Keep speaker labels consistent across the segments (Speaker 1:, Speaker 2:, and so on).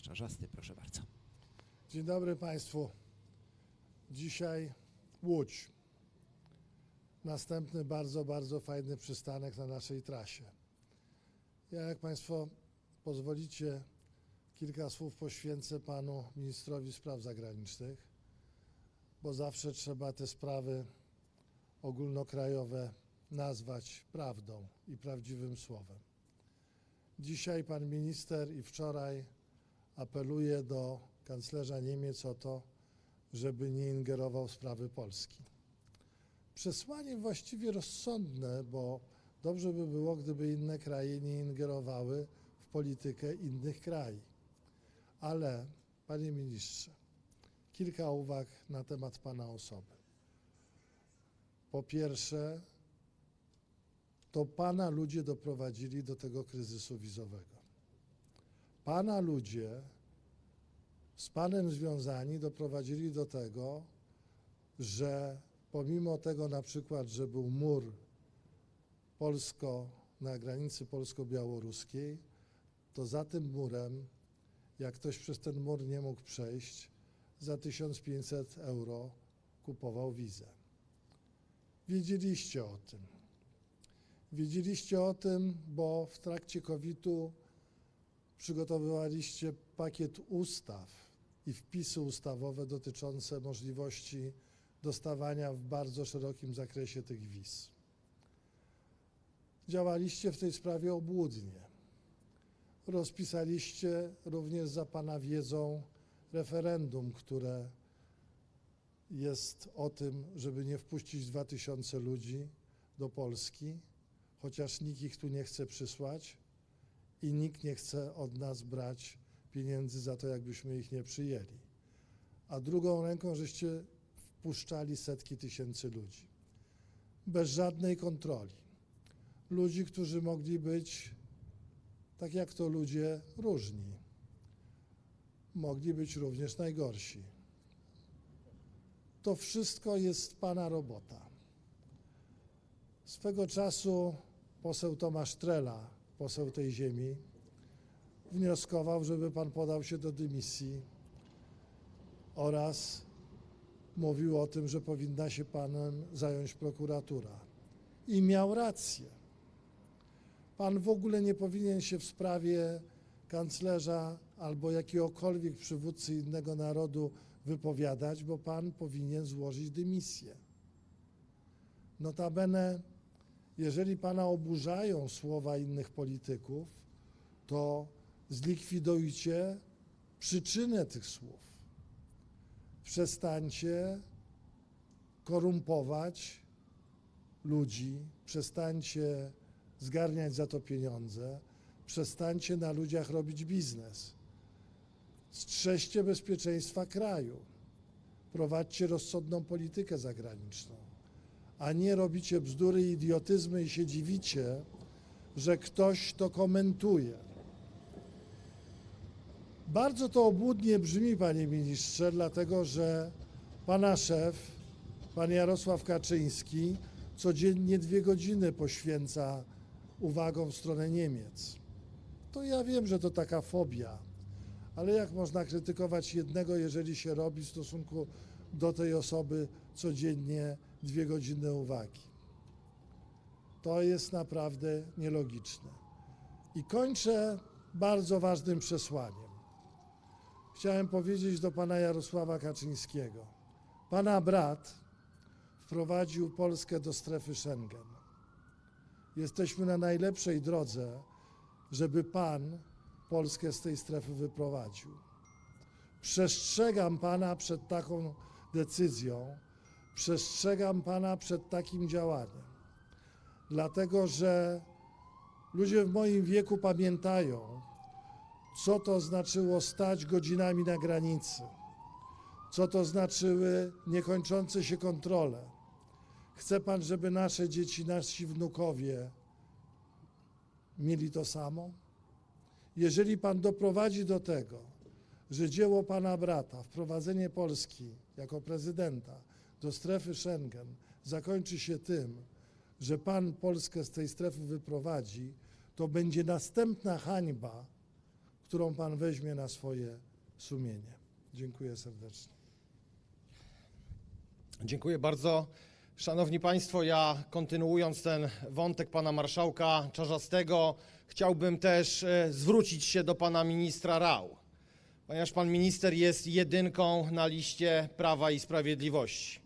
Speaker 1: Tomasz Czarzasty, proszę bardzo.
Speaker 2: Dzień dobry Państwu. Dzisiaj Łódź. Następny bardzo, bardzo fajny przystanek na naszej trasie. Ja, jak Państwo pozwolicie, kilka słów poświęcę Panu Ministrowi Spraw Zagranicznych, bo zawsze trzeba te sprawy ogólnokrajowe nazwać prawdą i prawdziwym słowem. Dzisiaj Pan Minister i wczoraj apeluje do kanclerza Niemiec o to, żeby nie ingerował w sprawy Polski. Przesłanie właściwie rozsądne, bo dobrze by było, gdyby inne kraje nie ingerowały w politykę innych krajów. Ale, panie ministrze, kilka uwag na temat pana osoby. Po pierwsze, to pana ludzie doprowadzili do tego kryzysu wizowego. Pana ludzie z Panem związani doprowadzili do tego, że pomimo tego na przykład, że był mur polsko, na granicy polsko-białoruskiej, to za tym murem, jak ktoś przez ten mur nie mógł przejść, za 1500 euro kupował wizę. Wiedzieliście o tym. Wiedzieliście o tym, bo w trakcie COVID-u przygotowywaliście pakiet ustaw i wpisy ustawowe dotyczące możliwości dostawania w bardzo szerokim zakresie tych wiz. Działaliście w tej sprawie obłudnie. Rozpisaliście również za Pana wiedzą referendum, które jest o tym, żeby nie wpuścić 2000 ludzi do Polski, chociaż nikt ich tu nie chce przysłać i nikt nie chce od nas brać pieniędzy za to, jakbyśmy ich nie przyjęli. A drugą ręką żeście wpuszczali setki tysięcy ludzi. Bez żadnej kontroli. Ludzi, którzy mogli być, tak jak to ludzie różni, mogli być również najgorsi. To wszystko jest Pana robota. Swego czasu poseł Tomasz Trela, poseł tej ziemi, wnioskował, żeby pan podał się do dymisji oraz mówił o tym, że powinna się panem zająć prokuratura. I miał rację. Pan w ogóle nie powinien się w sprawie kanclerza albo jakiegokolwiek przywódcy innego narodu wypowiadać, bo pan powinien złożyć dymisję. Notabene, jeżeli pana oburzają słowa innych polityków, to zlikwidujcie przyczynę tych słów. Przestańcie korumpować ludzi, przestańcie zgarniać za to pieniądze, przestańcie na ludziach robić biznes. Strzeżcie bezpieczeństwa kraju. Prowadźcie rozsądną politykę zagraniczną, a nie robicie bzdury idiotyzmy i się dziwicie, że ktoś to komentuje. Bardzo to obłudnie brzmi, panie ministrze, dlatego że pana szef, pan Jarosław Kaczyński, codziennie dwie godziny poświęca uwagą w stronę Niemiec. To ja wiem, że to taka fobia, ale jak można krytykować jednego, jeżeli się robi w stosunku do tej osoby codziennie dwie godziny uwagi? To jest naprawdę nielogiczne. I kończę bardzo ważnym przesłaniem. Chciałem powiedzieć do pana Jarosława Kaczyńskiego. Pana brat wprowadził Polskę do strefy Schengen. Jesteśmy na najlepszej drodze, żeby pan Polskę z tej strefy wyprowadził. Przestrzegam pana przed taką decyzją, przestrzegam pana przed takim działaniem, dlatego że ludzie w moim wieku pamiętają, co to znaczyło stać godzinami na granicy, co to znaczyły niekończące się kontrole. Chce pan, żeby nasze dzieci, nasi wnukowie mieli to samo? Jeżeli pan doprowadzi do tego, że dzieło pana brata, wprowadzenie Polski jako prezydenta do strefy Schengen zakończy się tym, że pan Polskę z tej strefy wyprowadzi, to będzie następna hańba, którą Pan weźmie na swoje sumienie. Dziękuję serdecznie.
Speaker 1: Dziękuję bardzo. Szanowni Państwo, ja kontynuując ten wątek pana marszałka Czarzastego, chciałbym też e, zwrócić się do pana ministra Rał, ponieważ pan minister jest jedynką na liście Prawa i Sprawiedliwości.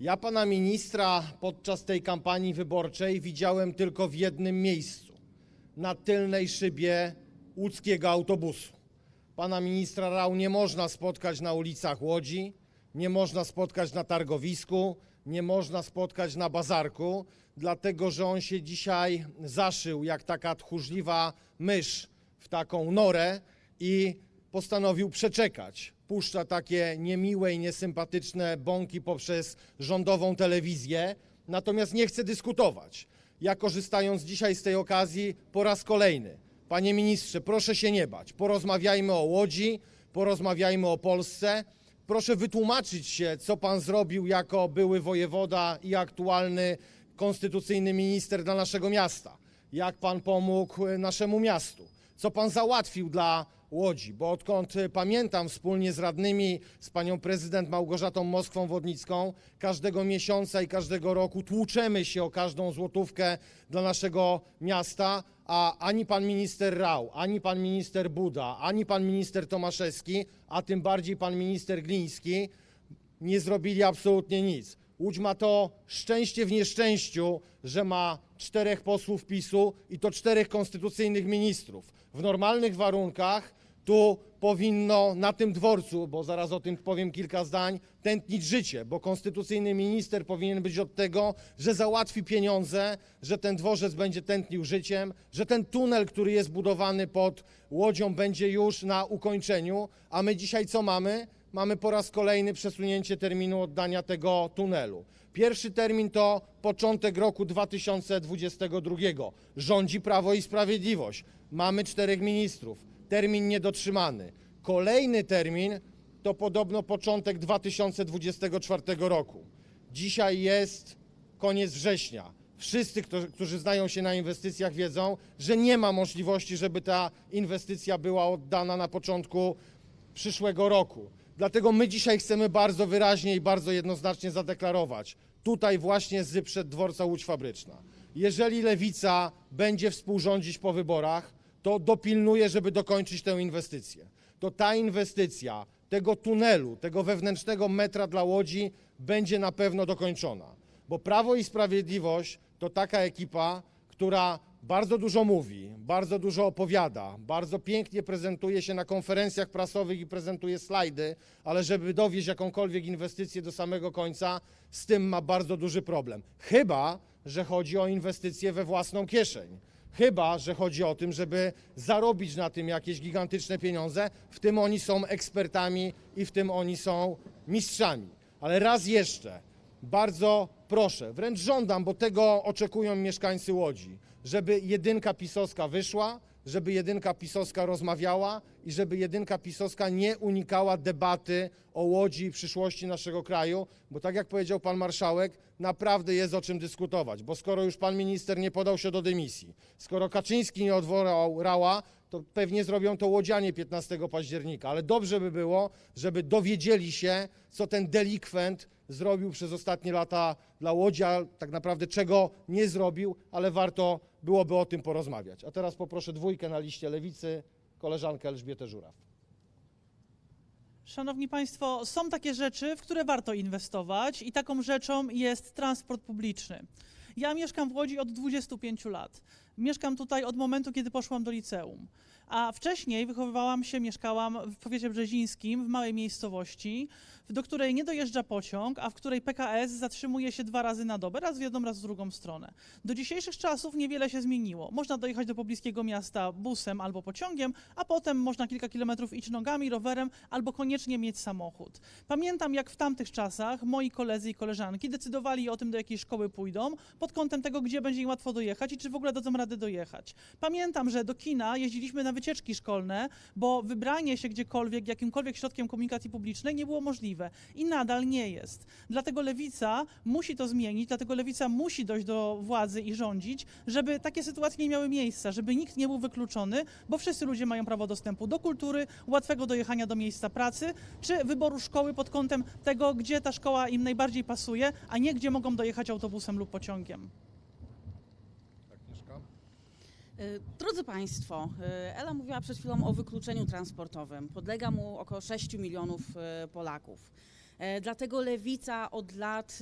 Speaker 1: Ja pana ministra podczas tej kampanii wyborczej widziałem tylko w jednym miejscu na tylnej szybie łódzkiego autobusu. Pana ministra Rał nie można spotkać na ulicach Łodzi, nie można spotkać na targowisku, nie można spotkać na bazarku, dlatego że on się dzisiaj zaszył jak taka tchórzliwa mysz w taką norę i postanowił przeczekać. Puszcza takie niemiłe i niesympatyczne bąki poprzez rządową telewizję, natomiast nie chce dyskutować. Ja korzystając dzisiaj z tej okazji po raz kolejny, panie ministrze, proszę się nie bać, porozmawiajmy o Łodzi, porozmawiajmy o Polsce. Proszę wytłumaczyć się, co pan zrobił jako były wojewoda i aktualny konstytucyjny minister dla naszego miasta. Jak pan pomógł e, naszemu miastu? Co pan załatwił dla Łodzi? Bo odkąd pamiętam wspólnie z radnymi, z panią prezydent Małgorzatą Moskwą-Wodnicką, każdego miesiąca i każdego roku tłuczemy się o każdą złotówkę dla naszego miasta, a ani pan minister Rał, ani pan minister Buda, ani pan minister Tomaszewski, a tym bardziej pan minister Gliński nie zrobili absolutnie nic. Łódź ma to szczęście w nieszczęściu, że ma czterech posłów PiSu i to czterech konstytucyjnych ministrów. W normalnych warunkach tu powinno na tym dworcu, bo zaraz o tym powiem kilka zdań, tętnić życie, bo konstytucyjny minister powinien być od tego, że załatwi pieniądze, że ten dworzec będzie tętnił życiem, że ten tunel, który jest budowany pod Łodzią, będzie już na ukończeniu, a my dzisiaj co mamy? Mamy po raz kolejny przesunięcie terminu oddania tego tunelu. Pierwszy termin to początek roku 2022. Rządzi Prawo i Sprawiedliwość. Mamy czterech ministrów. Termin niedotrzymany. Kolejny termin to podobno początek 2024 roku. Dzisiaj jest koniec września. Wszyscy, którzy, znają się na inwestycjach, wiedzą, że nie ma możliwości, żeby ta inwestycja była oddana na początku przyszłego roku. Dlatego my dzisiaj chcemy bardzo wyraźnie i bardzo jednoznacznie zadeklarować, tutaj właśnie z przed dworca Łódź Fabryczna. Jeżeli Lewica będzie współrządzić po wyborach, to dopilnuje, żeby dokończyć tę inwestycję. To ta inwestycja tego tunelu, tego wewnętrznego metra dla Łodzi będzie na pewno dokończona. Bo Prawo i Sprawiedliwość to taka ekipa, która bardzo dużo mówi, bardzo dużo opowiada, bardzo pięknie prezentuje się na konferencjach prasowych i prezentuje slajdy, ale żeby dowieść jakąkolwiek inwestycję do samego końca, z tym ma bardzo duży problem. Chyba, że chodzi o inwestycje we własną kieszeń. Chyba, że chodzi o tym, żeby zarobić na tym jakieś gigantyczne pieniądze. W tym oni są ekspertami i w tym oni są mistrzami. Ale raz jeszcze, bardzo proszę, wręcz żądam, bo tego oczekują mieszkańcy Łodzi, żeby jedynka pisowska wyszła, żeby jedynka pisowska rozmawiała i żeby jedynka pisowska nie unikała debaty o Łodzi i przyszłości naszego kraju, bo tak jak powiedział pan marszałek, naprawdę jest o czym dyskutować, bo skoro już pan minister nie podał się do dymisji, skoro Kaczyński nie odwołał Rała, to pewnie zrobią to łodzianie 15 października, ale dobrze by było, żeby dowiedzieli się, co ten delikwent zrobił przez ostatnie lata dla Łodzi, a tak naprawdę czego nie zrobił, ale warto byłoby o tym porozmawiać. A teraz poproszę dwójkę na liście lewicy, koleżankę Elżbietę Żuraw.
Speaker 3: Szanowni Państwo, są takie rzeczy, w które warto inwestować i taką rzeczą jest transport publiczny. Ja mieszkam w Łodzi od 25 lat. Mieszkam tutaj od momentu, kiedy poszłam do liceum. A wcześniej wychowywałam się, mieszkałam w powiecie brzezińskim, w małej miejscowości, do której nie dojeżdża pociąg, a w której PKS zatrzymuje się dwa razy na dobę, raz w jedną, raz w drugą stronę. Do dzisiejszych czasów niewiele się zmieniło. Można dojechać do pobliskiego miasta busem albo pociągiem, a potem można kilka kilometrów iść nogami, rowerem albo koniecznie mieć samochód. Pamiętam, jak w tamtych czasach moi koledzy i koleżanki decydowali o tym, do jakiej szkoły pójdą, pod kątem tego, gdzie będzie im łatwo dojechać i czy w ogóle dadzą radę rady dojechać. Pamiętam, że do kina jeździliśmy na wycieczki szkolne, bo wybranie się gdziekolwiek, jakimkolwiek środkiem komunikacji publicznej nie było możliwe i nadal nie jest. Dlatego lewica musi to zmienić, dlatego lewica musi dojść do władzy i rządzić, żeby takie sytuacje nie miały miejsca, żeby nikt nie był wykluczony, bo wszyscy ludzie mają prawo dostępu do kultury, łatwego dojechania do miejsca pracy, czy wyboru szkoły pod kątem tego, gdzie ta szkoła im najbardziej pasuje, a nie gdzie mogą dojechać autobusem lub pociągiem.
Speaker 4: Y, Drodzy Państwo, y, Ela mówiła przed chwilą o wykluczeniu transportowym. Podlega mu około 6 milionów y, Polaków. E, Dlatego lewica od lat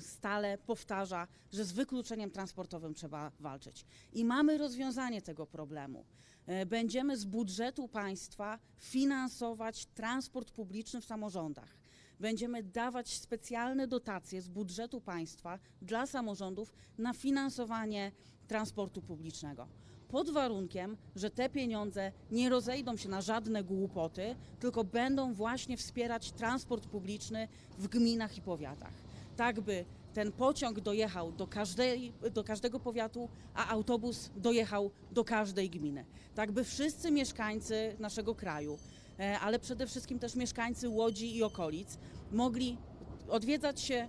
Speaker 4: stale powtarza, że z wykluczeniem transportowym trzeba walczyć. I mamy rozwiązanie tego problemu. E, Będziemy z budżetu państwa finansować transport publiczny w samorządach. Będziemy dawać specjalne dotacje z budżetu państwa dla samorządów na finansowanie transportu publicznego. Pod warunkiem, że te pieniądze nie rozejdą się na żadne głupoty, tylko będą właśnie wspierać transport publiczny w gminach i powiatach. Tak by ten pociąg dojechał do, każdej, do każdego powiatu, a autobus dojechał do każdej gminy. Tak by wszyscy mieszkańcy naszego kraju, e, ale przede wszystkim też mieszkańcy Łodzi i okolic mogli odwiedzać się,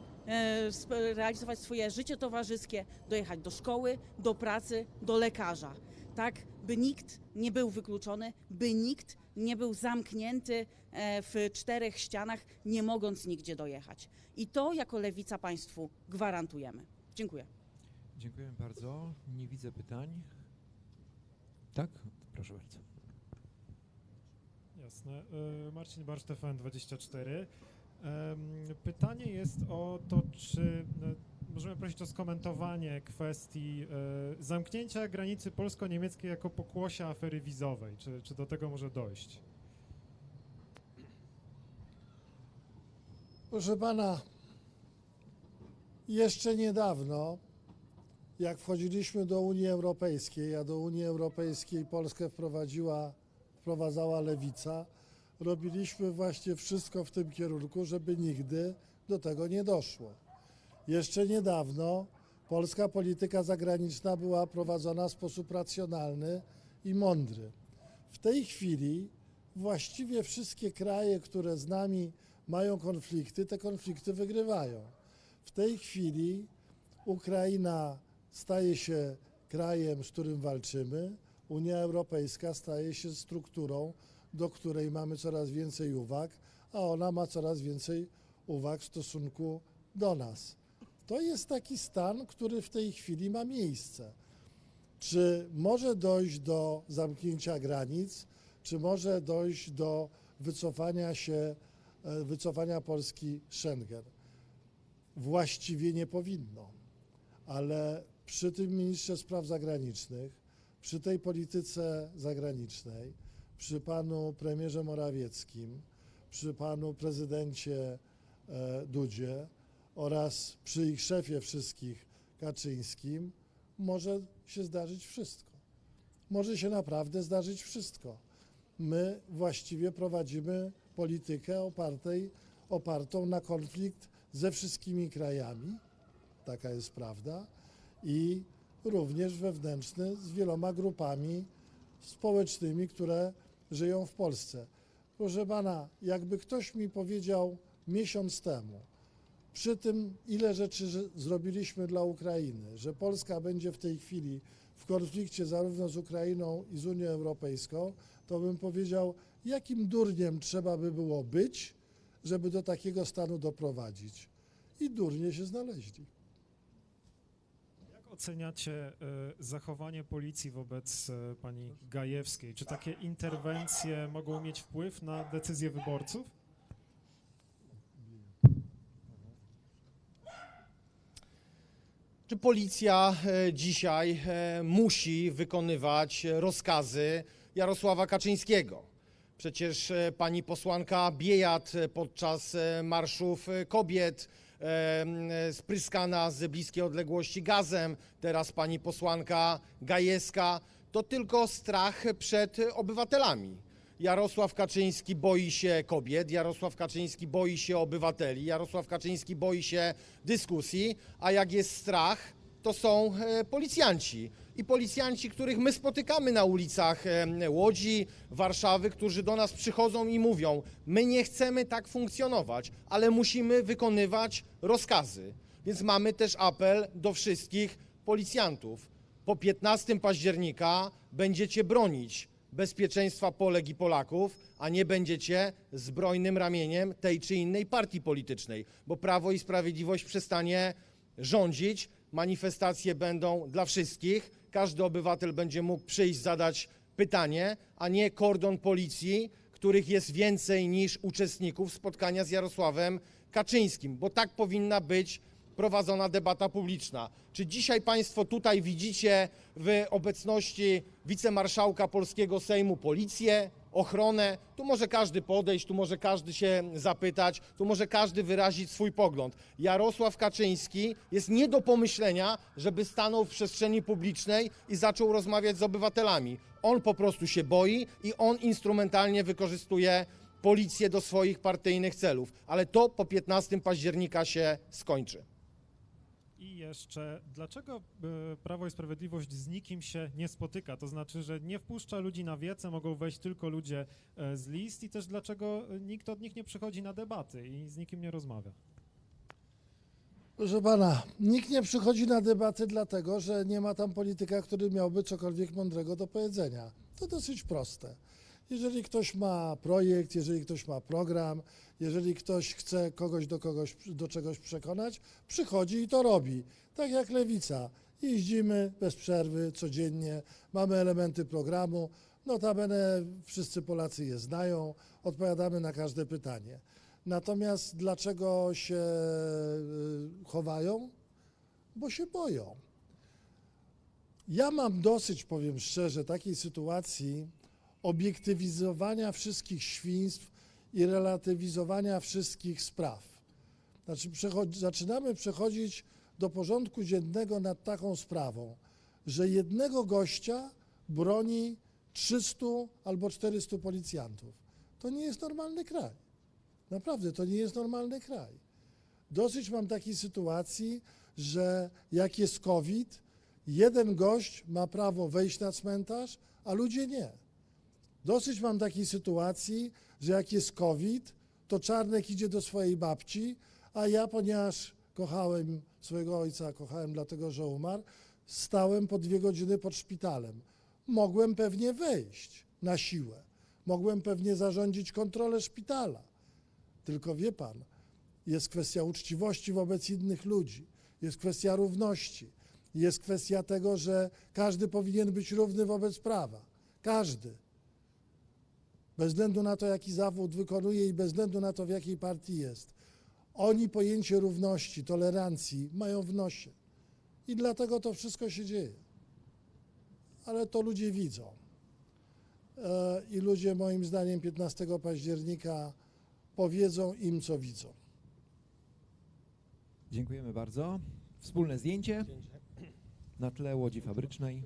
Speaker 4: realizować swoje życie towarzyskie, dojechać do szkoły, do pracy, do lekarza. Tak, by nikt nie był wykluczony, by nikt nie był zamknięty e, w czterech ścianach, nie mogąc nigdzie dojechać. I to jako lewica Państwu gwarantujemy. Dziękuję.
Speaker 5: Dziękuję bardzo. Nie widzę pytań. Tak? Proszę bardzo.
Speaker 6: Jasne. Y, Marcin Barsz, TVN24. Pytanie jest o to, czy e, możemy prosić o skomentowanie kwestii e, zamknięcia granicy polsko-niemieckiej jako pokłosia afery wizowej. Czy, czy do tego może dojść?
Speaker 2: Proszę pana, jeszcze niedawno, jak wchodziliśmy do Unii Europejskiej, a do Unii Europejskiej Polskę wprowadziła, wprowadzała lewica, robiliśmy właśnie wszystko w tym kierunku, żeby nigdy do tego nie doszło. Jeszcze niedawno polska polityka zagraniczna była prowadzona w sposób racjonalny i mądry. W tej chwili właściwie wszystkie kraje, które z nami mają konflikty, te konflikty wygrywają. W tej chwili Ukraina staje się krajem, z którym walczymy. Unia Europejska staje się strukturą, do której mamy coraz więcej uwag, a ona ma coraz więcej uwag w stosunku do nas. To jest taki stan, który w tej chwili ma miejsce. Czy może dojść do zamknięcia granic, czy może dojść do wycofania się, e, wycofania Polski Schengen? Właściwie nie powinno, ale przy tym ministrze spraw zagranicznych, przy tej polityce zagranicznej, przy panu premierze Morawieckim, przy panu prezydencie e, Dudzie oraz przy ich szefie wszystkich Kaczyńskim może się zdarzyć wszystko. Może się naprawdę zdarzyć wszystko. My właściwie prowadzimy politykę opartej, opartą na konflikt ze wszystkimi krajami, taka jest prawda, i również wewnętrzny z wieloma grupami społecznymi, które żyją w Polsce. Proszę pana, jakby ktoś mi powiedział miesiąc temu, przy tym, ile rzeczy zrobiliśmy dla Ukrainy, że Polska będzie w tej chwili w konflikcie zarówno z Ukrainą i z Unią Europejską, to bym powiedział, jakim durniem trzeba by było być, żeby do takiego stanu doprowadzić. I durnie się znaleźli.
Speaker 6: Oceniacie e, zachowanie policji wobec e, pani Gajewskiej? Czy takie interwencje mogą mieć wpływ na decyzje wyborców?
Speaker 1: Czy policja e, dzisiaj musi wykonywać rozkazy Jarosława Kaczyńskiego? Przecież pani posłanka Biejat podczas marszów kobiet spryskana z bliskiej odległości gazem, teraz pani posłanka Gajewska, to tylko strach przed obywatelami. Jarosław Kaczyński boi się kobiet, Jarosław Kaczyński boi się obywateli, Jarosław Kaczyński boi się dyskusji, a jak jest strach, to są e, policjanci. I policjanci, których my spotykamy na ulicach e, Łodzi, Warszawy, którzy do nas przychodzą i mówią: My nie chcemy tak funkcjonować, ale musimy wykonywać rozkazy. Więc mamy też apel do wszystkich policjantów. Po 15 października będziecie bronić bezpieczeństwa Polek i Polaków, a nie będziecie zbrojnym ramieniem tej czy innej partii politycznej, bo Prawo i Sprawiedliwość przestanie rządzić, manifestacje będą dla wszystkich, każdy obywatel będzie mógł przyjść, zadać pytanie, a nie kordon policji, których jest więcej niż uczestników spotkania z Jarosławem Kaczyńskim, bo tak powinna być prowadzona debata publiczna. Czy dzisiaj Państwo tutaj widzicie w obecności wicemarszałka polskiego Sejmu policję, ochronę? Tu może każdy podejść, tu może każdy się zapytać, tu może każdy wyrazić swój pogląd. Jarosław Kaczyński jest nie do pomyślenia, żeby stanął w przestrzeni publicznej i zaczął rozmawiać z obywatelami. On po prostu się boi i on instrumentalnie wykorzystuje policję do swoich partyjnych celów. Ale to po 15 października się skończy.
Speaker 6: Jeszcze, dlaczego e, Prawo i Sprawiedliwość z nikim się nie spotyka? To znaczy, że nie wpuszcza ludzi na wiece, mogą wejść tylko ludzie e, z list i też dlaczego nikt od nich nie przychodzi na debaty i z nikim nie rozmawia?
Speaker 2: Proszę pana, nikt nie przychodzi na debaty dlatego, że nie ma tam polityka, który miałby cokolwiek mądrego do powiedzenia. To dosyć proste. Jeżeli ktoś ma projekt, jeżeli ktoś ma program, jeżeli ktoś chce kogoś do, kogoś do czegoś przekonać, przychodzi i to robi. Tak jak lewica. Jeździmy bez przerwy, codziennie, mamy elementy programu. Notabene wszyscy Polacy je znają, odpowiadamy na każde pytanie. Natomiast dlaczego się y, chowają? Bo się boją. Ja mam dosyć, powiem szczerze, takiej sytuacji obiektywizowania wszystkich świństw i relatywizowania wszystkich spraw. Znaczy, przechodzi, zaczynamy przechodzić do porządku dziennego nad taką sprawą, że jednego gościa broni 300 albo 400 policjantów. To nie jest normalny kraj. Naprawdę, to nie jest normalny kraj. Dosyć mam takiej sytuacji, że jak jest COVID, jeden gość ma prawo wejść na cmentarz, a ludzie nie. Dosyć mam takiej sytuacji, że jak jest COVID, to Czarnek idzie do swojej babci, a ja, ponieważ kochałem swojego ojca, kochałem dlatego, że umarł, stałem po dwie godziny pod szpitalem. Mogłem pewnie wejść na siłę. Mogłem pewnie zarządzić kontrolę szpitala. Tylko wie pan, jest kwestia uczciwości wobec innych ludzi, jest kwestia równości, jest kwestia tego, że każdy powinien być równy wobec prawa. Każdy. Bez względu na to, jaki zawód wykonuje i bez względu na to, w jakiej partii jest. Oni pojęcie równości, tolerancji mają w nosie. I dlatego to wszystko się dzieje. Ale to ludzie widzą. E, I ludzie, moim zdaniem, 15 października powiedzą im, co widzą.
Speaker 5: Dziękujemy bardzo. Wspólne zdjęcie na tle Łodzi Fabrycznej.